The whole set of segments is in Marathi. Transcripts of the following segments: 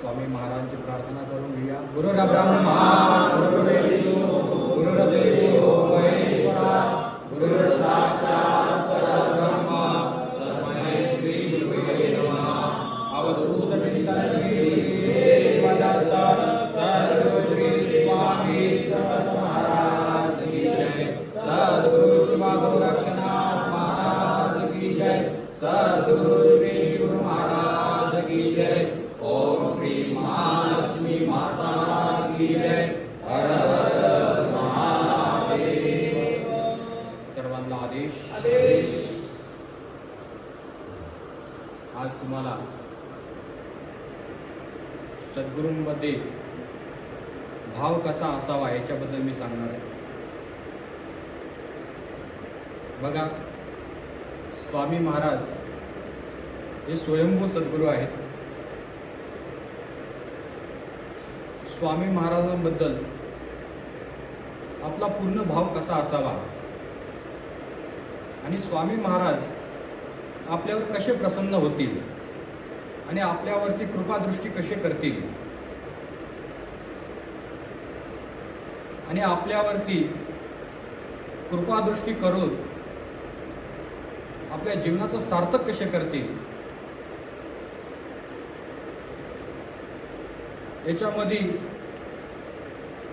स्वामी महाराजांची प्रार्थना करून घेऊया गुरुरा ब्रह्मा गुरुर्विष्णू महेश्वरा गुरुर साक्षात तस्मै श्री गुरुवे नमः. अवधूत चिंतन स्वामी समर्थ महाराज की जय. सद्गुरु शिवा गोरक्षनाथ महाराज की जय. सद्गुरु श्री गुरु महाराज की जय. श्री महालक्ष्मी माता की जय. हर हर महादेव. सर्वांना आदेश. आदेश. आज तुम्हाला सद्गुरूंमध्ये भाव कसा असावा याच्याबद्दल मी सांगणार आहे. बघा स्वामी महाराज हे स्वयंभू सद्गुरू आहेत. स्वामी महाराजांबद्दल आपला पूर्ण भाव कसा असावा? आणि स्वामी महाराज आपल्यावर कसे प्रसन्न होतील? आणि आपल्यावरती कृपादृष्टी कसे करतील? आणि आपल्यावरती कृपादृष्टी करून आपल्या जीवनाचं सार्थक कसे करतील? याच्यामध्ये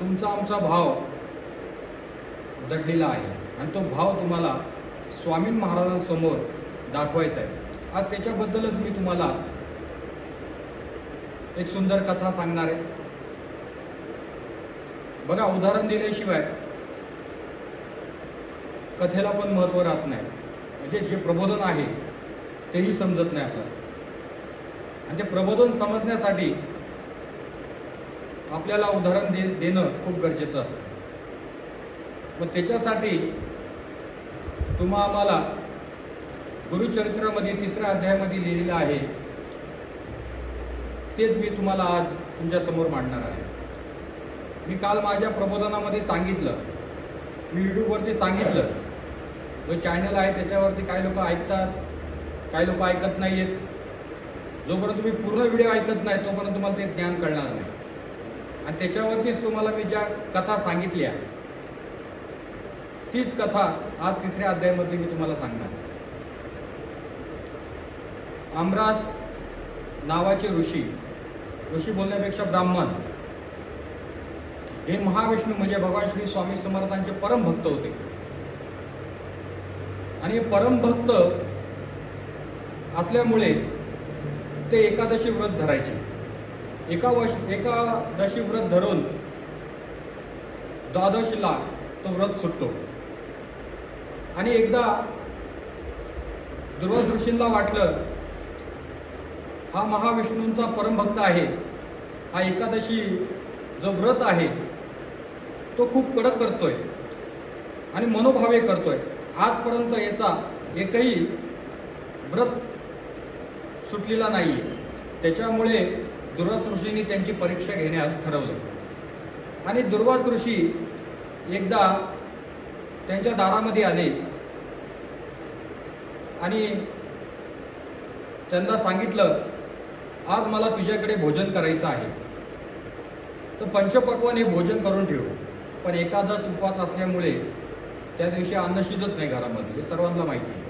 तुमचा आमचा भाव दडलेला आहे. आणि तो भाव तुम्हाला स्वामी महाराजांसमोर दाखवायचा आहे. आज त्याच्याबद्दलच मी तुम्हाला एक सुंदर कथा सांगणार आहे. बघा उदाहरण दिल्याशिवाय कथेला पण महत्त्व राहत नाही. म्हणजे जे प्रबोधन आहे तेही समजत नाही आपल्याला. आणि ते प्रबोधन समजण्यासाठी आपल्याला उदाहरण दे देणं खूप गरजेचं असतं. मग त्याच्यासाठी तुम्हा आम्हाला गुरुचरित्रामध्ये तिसऱ्या अध्यायामध्ये लिहिलेलं आहे. तेच मी तुम्हाला आज तुमच्यासमोर मांडणार आहे. मी काल माझ्या प्रबोधनामध्ये सांगितलं. मी यूट्यूबवरती सांगितलं. जो चॅनल आहे त्याच्यावरती काही लोक ऐकतात काही लोक ऐकत नाही आहेत जोपर्यंत तुम्ही पूर्ण व्हिडिओ ऐकत नाही तोपर्यंत तुम्हाला ते ज्ञान कळणार नाही. आणि त्याच्यावरतीच तुम्हाला मी ज्या कथा सांगितल्या तीच कथा आज तिसऱ्या अध्यायामध्ये मी तुम्हाला सांगणार. आमरास नावाचे ऋषी ऋषी बोलण्यापेक्षा ब्राह्मण हे महाविष्णू म्हणजे भगवान श्री स्वामी समर्थांचे परम भक्त होते. आणि हे परम भक्त असल्यामुळे ते एकादशी व्रत धरायचे. एका वर्ष एकादशी व्रत धरून द्वादशीला तो व्रत सुटतो. आणि एकदा दुर्वास ऋषींना वाटलं हा महाविष्णूंचा परमभक्त आहे. हा एकादशी जो व्रत आहे तो खूप कडक करतोय आणि मनोभावे करतोय. आजपर्यंत याचा एकही व्रत सुटलेला नाही त्याच्यामुळे दुर्वास ऋषींनी त्यांची परीक्षा घेण्यास ठरवलं. आणि दुर्वास ऋषी एकदा त्यांच्या दारामध्ये आले. आणि त्यांना सांगितलं आज मला तुझ्याकडे भोजन करायचं आहे. तर पंचपक्वन हे भोजन करून ठेव पण एकादश उपवास असल्यामुळे त्या दिवशी अन्न शिजत नाही घरामध्ये हे सर्वांना माहिती आहे.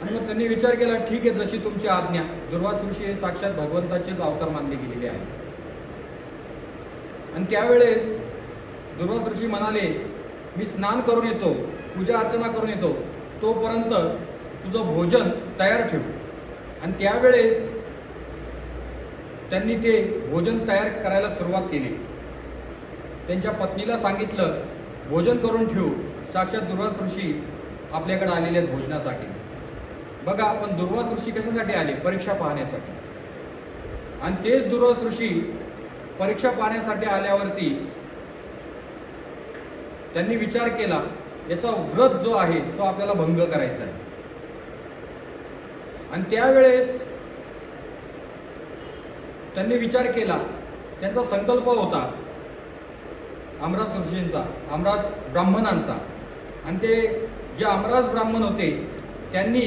आणि मग त्यांनी विचार केला ठीक आहे जशी तुमची आज्ञा. दुर्वास ऋषी हे साक्षात भगवंताचेच अवतार मानले गेलेले आहे आणि त्यावेळेस दुर्वास ऋषी म्हणाले मी स्नान करून येतो पूजा अर्चना करून येतो तोपर्यंत तुझं भोजन तयार ठेव. आणि त्यावेळेस त्यांनी ते भोजन तयार करायला सुरुवात केली. त्यांच्या पत्नीला सांगितलं भोजन करून ठेवू. साक्षात दुर्वास ऋषी आपल्याकडे आलेले आहेत भोजनासाठी. बघा आपण दुर्वास ऋषी कशासाठी आले? परीक्षा पाहण्यासाठी. आणि तेच दुर्वास ऋषी परीक्षा पाहण्यासाठी आल्यावरती त्यांनी विचार केला याचा व्रत जो आहे तो आपल्याला भंग करायचा आहे. आणि त्यावेळेस त्यांनी विचार केला त्यांचा संकल्प होता आमराज ऋषींचा आमराज ब्राह्मणांचा. आणि ते जे आमराज ब्राह्मण होते त्यांनी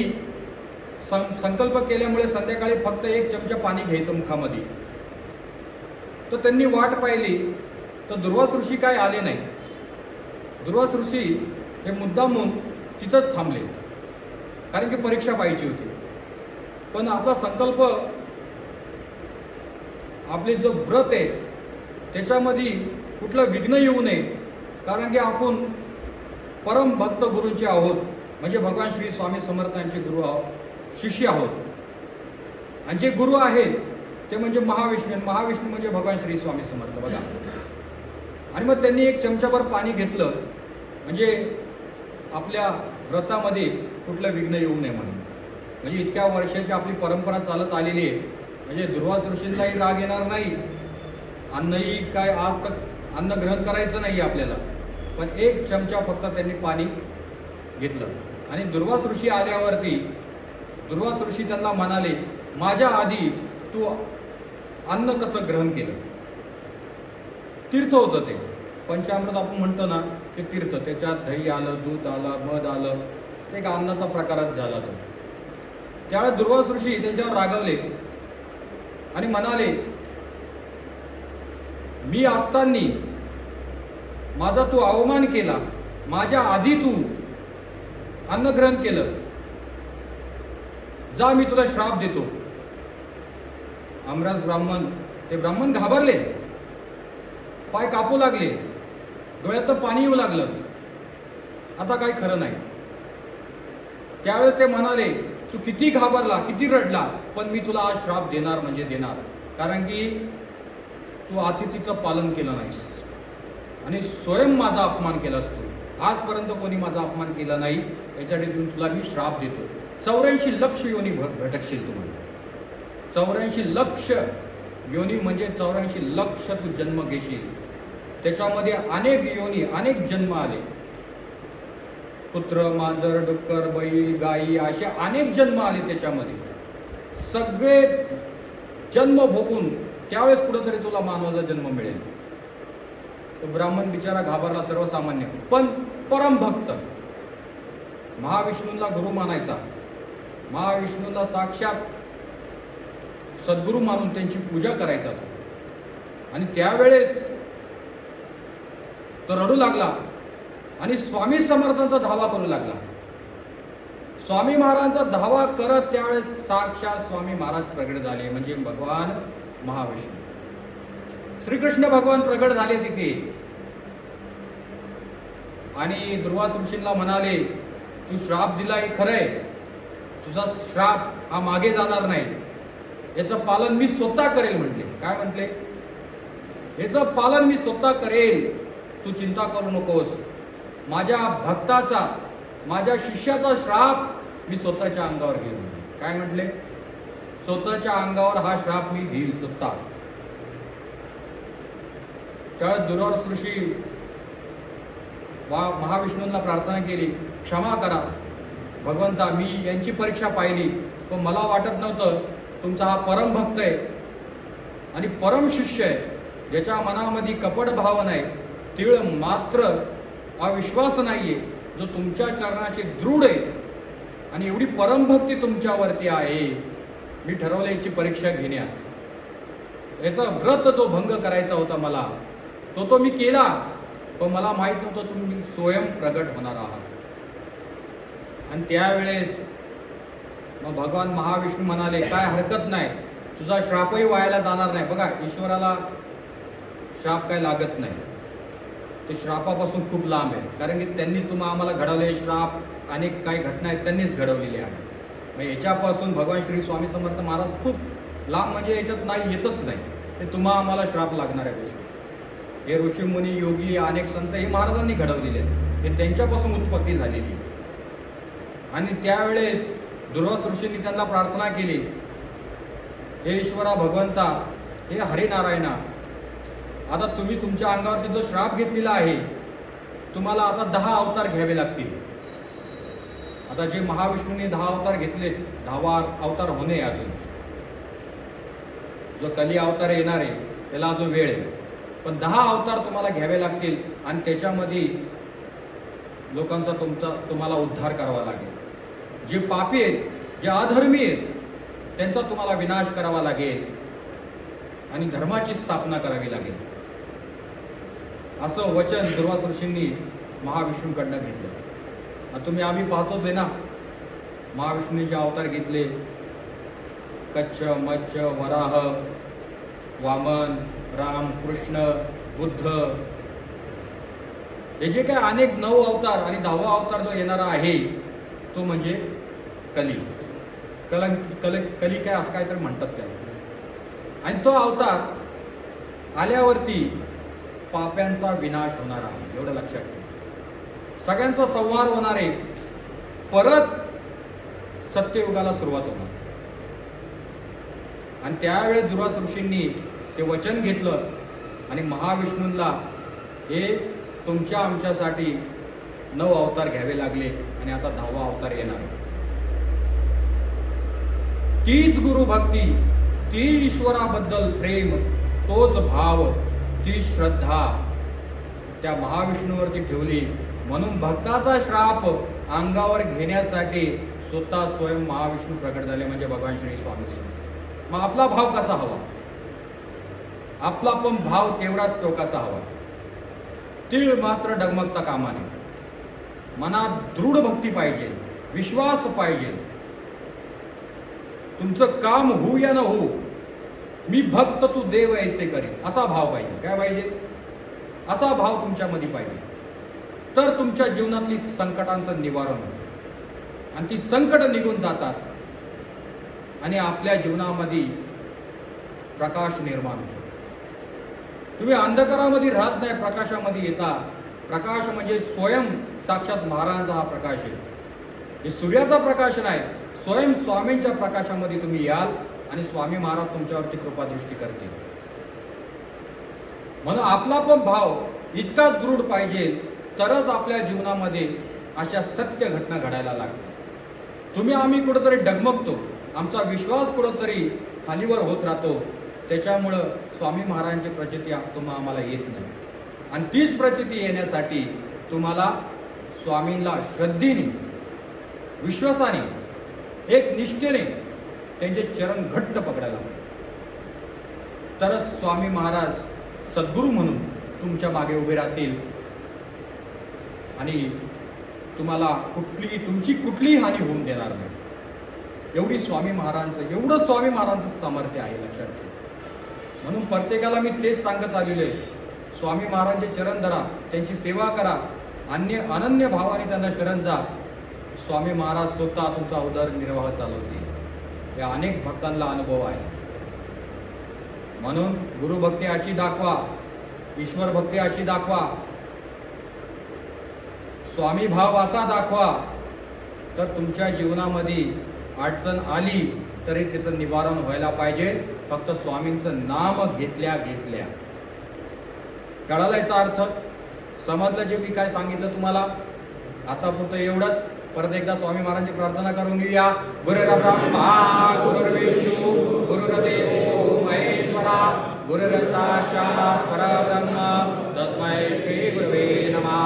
संकल्प केल्यामुळे संध्याकाळी फक्त एक चमचा पाणी घ्यायचं मुखामध्ये. तर त्यांनी वाट पाहिली तर दुर्वास ऋषी काय आले नाही. दुर्वास ऋषी हे मुद्दामून तिथंच थांबले कारण की परीक्षा पाहिजे होती. पण आपला संकल्प आपले जो व्रत आहे त्याच्यामध्ये कुठलं विघ्न येऊ नये कारण की आपण परम भक्त गुरूंचे आहोत. म्हणजे भगवान श्री स्वामी समर्थांचे गुरु आहोत. शिष्य आहोत. आणि जे गुरु आहेत ते म्हणजे महाविष्णू. आणि महाविष्णू म्हणजे भगवान श्री स्वामी समर्थ. बघा. आणि मग त्यांनी एक चमचाभर पाणी घेतलं. म्हणजे आपल्या व्रतामध्ये कुठलं विघ्न येऊ नये म्हणून. म्हणजे इतक्या वर्षाची आपली परंपरा चालत आलेली आहे. म्हणजे दुर्वास ऋषींचाही राग येणार नाही. अन्नही काय आज तक अन्न ग्रहण करायचं नाही आपल्याला. पण एक चमचा फक्त त्यांनी पाणी घेतलं. आणि दुर्वास ऋषी आल्यावरती दुर्वास ऋषी त्यांना म्हणाले माझ्या आधी तू अन्न कसं ग्रहण केलं? तीर्थ होतं ते. पंचामृत आपण म्हणतो ना ते तीर्थ. त्याच्यात दही आलं दूध आलं मध आलं. ते एक अन्नाचा प्रकारच झाला तो. त्यावेळेस दुर्वास ऋषी त्यांच्यावर रागवले आणि म्हणाले मी असताना माझा तू अवमान केला. माझ्या आधी तू अन्न ग्रहण केलं. जा मी तुला श्राप देतो. आमराज ब्राह्मण ते ब्राह्मण घाबरले. पाय कापू लागले. डोळ्यात पाणी येऊ लागलं. आता काही खरं नाही. त्यावेळेस ते म्हणाले तू किती घाबरला किती रडला पण मी तुला आज श्राप देणार म्हणजे देणार. कारण की तू अतिथीचं पालन केलं नाहीस. आणि स्वयं माझा अपमान केलास तू. आजपर्यंत कोणी माझा अपमान केला नाही. याच्यासाठी तुला मी श्राप देतो. चौऱ्याऐंशी लक्ष योनी भटकशील तुम्हाला चौऱ्याऐंशी लक्ष योनी म्हणजे चौऱ्याऐंशी लक्ष तू जन्म घेशील. त्याच्यामध्ये अनेक योनी अनेक जन्म आले. पुत्र मांजर डुक्कर बैल गाई असे अनेक जन्म आले त्याच्यामध्ये. सगळे जन्म भोगून त्यावेळेस कुठंतरी तुला मानवाचा जन्म मिळेल. तो ब्राह्मण बिचारा घाबरला सर्वसामान्य. पण परम भक्त महाविष्णूंना गुरु मानायचा. महाविष्णूला साक्षात सद्गुरू मानून त्यांची पूजा करायचा तो आणि त्यावेळेस तो रडू लागला आणि स्वामी समर्थांचा धावा करू लागला. स्वामी महाराजांचा धावा करत त्यावेळेस साक्षात स्वामी महाराज प्रगट झाले म्हणजे भगवान महाविष्णू. श्रीकृष्ण भगवान प्रगट झाले तिथे. आणि दुर्वास ऋषींना म्हणाले तू श्राप दिला हे खरंय. तुझा श्राप हा मागे जाणार नाही. याचं पालन मी स्वतः करेल म्हटले. काय म्हटले? याचं पालन मी स्वतः करेल. तू चिंता करू नकोस. माझ्या भक्ताचा माझ्या शिष्याचा श्राप मी स्वतःच्या अंगावर घेईल काय म्हटले? स्वतःच्या अंगावर हा श्राप मी घेईल स्वतः. त्यावेळेस दुर्वास ऋषी महाविष्णूंना प्रार्थना केली क्षमा करा. भगवंता मी यांची परीक्षा पाहिली. पण मला वाटत नव्हतं तुमचा हा परम भक्त आहे. आणि परम शिष्य आहे. ज्याच्या मनामध्ये कपट भाव नाही तिळ मात्र हा विश्वास नाही आहे जो तुमच्या चरणाशी दृढ आहे. आणि एवढी परमभक्ती तुमच्यावरती आहे. मी ठरवलं याची परीक्षा घेण्यास. याचा व्रत जो भंग करायचा होता मला तो तो मी केला. पण मला माहीत नव्हतं तुम्ही स्वयं प्रगट होणार आहात. आणि त्यावेळेस मग भगवान महाविष्णू म्हणाले काय हरकत नाही. तुझा श्रापही वायाला जाणार नाही. बघा ईश्वराला श्राप काय लागत नाही. ते श्रापापासून खूप लांब आहे. कारण की त्यांनीच तुम्हा आम्हाला घडवले. श्राप अनेक काही घटना आहेत त्यांनीच घडवलेली आहे मग याच्यापासून भगवान श्री स्वामी समर्थ महाराज खूप लांब म्हणजे याच्यात नाही येतच नाही. ते तुम्हा आम्हाला श्राप लागणार आहे गोष्टी. हे ऋषीमुनी योगी अनेक संत हे महाराजांनी घडवलेले आहेत. हे त्यांच्यापासून उत्पत्ती झालेली आहे. आणि त्यावेळेस दुर्वास ऋषींनी त्यांना प्रार्थना केली. हे ईश्वरा भगवंता हे हरिनारायणा आता तुम्ही तुमच्या अंगावरती जो श्राप घेतलेला आहे तुम्हाला आता दहा अवतार घ्यावे लागतील. आता जे महाविष्णूंनी दहा अवतार घेतले दहावा अवतार होणे अजून. जो कली अवतार येणार आहे त्याला अजून वेळ आहे. पण दहा अवतार तुम्हाला घ्यावे लागतील आणि त्याच्यामध्ये लोकांचा तुमचा तुम्हाला उद्धार करावा लागेल. जे पापी आहेत जे अधर्मी आहेत त्यांचा तुम्हाला विनाश करावा लागेल आणि धर्माची स्थापना करावी लागेल. असं वचन दुर्वास ऋषींनी महाविष्णूकडनं घेतलं. आता तुम्ही आम्ही पाहतोच आहे ना महाविष्णूने जे अवतार घेतले कच्छ मच्छ वराह वामन राम कृष्ण बुद्ध हे जे काय अनेक नऊ अवतार आणि दहावा अवतार जो येणारा आहे तो म्हणजे कली. कलं कल कली काय असं काय तर म्हणतात त्याला. आणि तो अवतार आल्यावरती पाप्यांचा विनाश होणार आहे एवढं लक्षात ठेवा. सगळ्यांचा संवार होणार आहे. परत सत्ययुगाला सुरुवात होणार. आणि त्यावेळेस दुर्वास ऋषींनी ते वचन घेतलं आणि महाविष्णूंना हे तुमच्या आमच्यासाठी नऊ अवतार घ्यावे लागले आणि आता दहावा अवतार येणार आहे. तीच गुरुभक्ती ती ईश्वराबद्दल प्रेम तोच भाव ती श्रद्धा. त्या महाविष्णूवरती ठेवली. म्हणून भक्ताचा श्राप अंगावर घेण्यासाठी स्वतः स्वयं महाविष्णू प्रकट झाले. म्हणजे भगवान श्री स्वामी मग आपला भाव कसा हवा? आपला पण भाव तेवढाच टोकाचा हवा. तीळ मात्र डगमगता कामाने. मनात दृढ भक्ती पाहिजे. विश्वास पाहिजे. तुमचं काम होऊ या न होऊ मी भक्त तू देव ऐसे करेन. असा भाव पाहिजे. काय पाहिजे? असा भाव तुमच्यामध्ये पाहिजे. तर तुमच्या जीवनातली संकटांचं निवारण होतं आणि ती संकट निघून जातात आणि आपल्या जीवनामध्ये प्रकाश निर्माण होतो. तुम्ही अंधकारामध्ये राहत नाही प्रकाशामध्ये येता. प्रकाश म्हणजे स्वयं साक्षात महाराजांचा हा प्रकाश आहे. हे सूर्याचा प्रकाश नाही स्वयं स्वामींच्या प्रकाशामध्ये तुम्ही याल आणि स्वामी महाराज तुमच्यावरती कृपादृष्टी करतील. म्हणून आपला पण भाव इतका दृढ पाहिजे तरच आपल्या जीवनामध्ये अशा सत्य घटना घडायला लागतात तुम्ही आम्ही कुठंतरी डगमगतो आमचा विश्वास कुठंतरी खालीवर होत राहतो त्याच्यामुळं स्वामी महाराजांची प्रचिती तुम्हा आम्हाला येत नाही. आणि तीच प्रचिती येण्यासाठी तुम्हाला स्वामींना श्रद्धेने विश्वासाने एक निष्ठेने त्यांचे चरण घट्ट पकडायला तरच स्वामी महाराज सद्गुरू म्हणून तुमच्या मागे उभे राहतील. आणि तुम्हाला कुठली तुमची कुठलीही हानी होऊन देणार नाही. एवढी स्वामी महाराजांचं एवढं स्वामी महाराजांचं सामर्थ्य आहे लक्षात ठेवा. म्हणून प्रत्येकाला मी तेच सांगत आलेलो आहे. स्वामी महाराजांचे चरण धरा त्यांची सेवा करा. अन्य अनन्य भावाने त्यांना शरण जा. स्वामी महाराज स्वतः तुमचा उदरनिर्वाह चालवतील. या अनेक भक्तांना अनुभव आहे. म्हणून गुरुभक्ती अशी दाखवा ईश्वर भक्ती अशी दाखवा स्वामी भाव असा दाखवा तर तुमच्या जीवनामध्ये अडचण आली तरी त्याचं निवारण व्हायला पाहिजे. फक्त स्वामींचं नाम घेतल्या घेतल्या. कळाला याचा अर्थ? समजलं जे मी काय सांगितलं तुम्हाला? आतापुरतं एवढंच. परत एकदा स्वामी महाराजांची प्रार्थना करून घेऊया. गुरुर ब्रह्मा गुरुर विष्णू गुरुरदेव महेश्वरा गुरु रसाक्षा पर परब्रह्म तस्मै श्री गुरुवे नमः.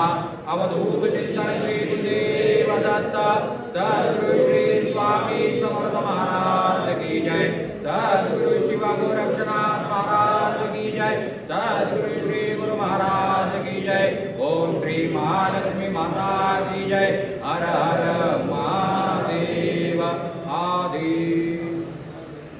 अवधूत चिंतन देव दत्त सद्गुरुजी स्वामी समर्थ महाराज की जय. सद्गुरु शिव गोरक्षनाथ महाराज की जय. सद्गुरु श्री गुरु महाराज की जय. ओम श्री महालक्ष्मी माता की जय.